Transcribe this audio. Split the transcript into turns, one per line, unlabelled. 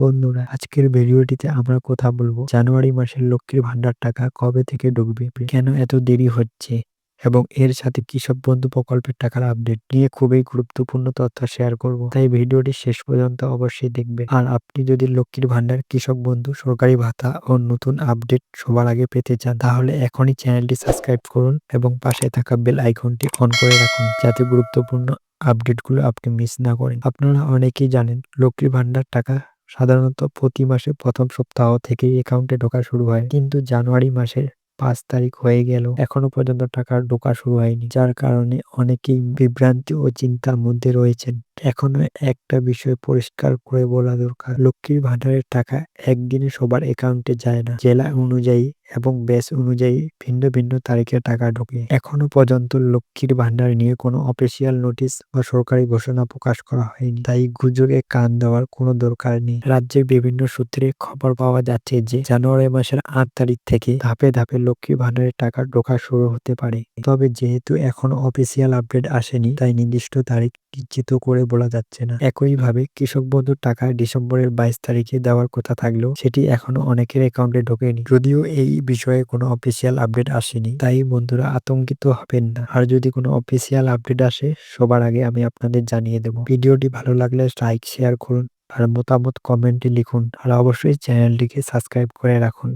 বন্ধুরা, আজকের ভিডিওটিতে আমরা কথা বলব জানুয়ারি মাসের লক্ষ্মীর ভান্ডার টাকা কবে থেকে ঢুকবে কেন এত দেরি হচ্ছে এবং এর সাথে কৃষক বন্ধু প্রকল্পের টাকার আপডেট নিয়ে খুবই গুরুত্বপূর্ণ তথ্য শেয়ার করব। তাই ভিডিওটি শেষ পর্যন্ত অবশ্যই দেখবে আর আপনি যদি লক্ষ্মীর ভান্ডার কৃষক বন্ধু, সরকারি ভাতা ও নতুন আপডেট সবার আগে পেতে চান, তাহলে এখনই চ্যানেলটি সাবস্ক্রাইব করুন এবং পাশে থাকা বেল আইকনটি অন করে রাখুন, যাতে গুরুত্বপূর্ণ আপডেটগুলো আপনি মিস না করেন। আপনারা অনেকেই জানেন, লক্ষ্মীর ভান্ডার টাকা সাধারণত প্রতি মাসে প্রথম সপ্তাহ থেকে অ্যাকাউন্টে ঢোকা শুরু হয়। কিন্তু জানুয়ারি মাসের পাঁচ তারিখ হয়ে গেল। এখনও পর্যন্ত টাকা ঢোকা শুরু হয়নি। যার কারণে অনেকেই বিভ্রান্তি ও চিন্তার মধ্যে রয়েছেন। এখনও একটা বিষয় পরিষ্কার করে বলা দরকার। লক্ষ্মীর ভান্ডারের টাকা একদিনে সবার অ্যাকাউন্টে যায় না। জেলা অনুযায়ী এবং ব্যাস অনুযায়ী ভিন্ন ভিন্ন তারিখে টাকা ঢোকে। এখনও পর্যন্ত লক্ষ্মীর ভান্ডার নিয়ে কোনো অফিসিয়াল নোটিশ বা সরকারি ঘোষণা প্রকাশ করা হয়নি। তাই গুজবে কান দেওয়ার কোনো দরকার নেই। রাজ্যের বিভিন্ন সূত্রে খবর পাওয়া যাচ্ছে যে, জানুয়ারি মাসের আট তারিখ থেকে ধাপে ধাপে লক্ষ্মী ভান্ডারের টাকা ঢোকা শুরু হতে পারে। তবে যেহেতু এখনও অফিসিয়াল আপডেট আসেনি, তাই নির্দিষ্ট তারিখ নিশ্চিত করে বলা যাচ্ছে না। একইভাবে কৃষক বন্ধুর টাকা ডিসেম্বরের বাইশ তারিখে দেওয়ার কথা থাকলেও সেটি এখনও অনেকের অ্যাকাউন্টে ঢোকেনি। যদিও এই বিষয়ে কোনো অফিসিয়াল আপডেট আসেনি, তাই বন্ধুরা আতঙ্কিত হবেন না। আর যদি কোনো অফিসিয়াল আপডেট আসে, সবার আগে আমি আপনাদের জানিয়ে দেব। ভিডিওটি ভালো লাগলে লাইক শেয়ার করুন আর মতামত কমেন্টে লিখুন। আর অবশ্যই চ্যানেলটিকে সাবস্ক্রাইব করে রাখুন।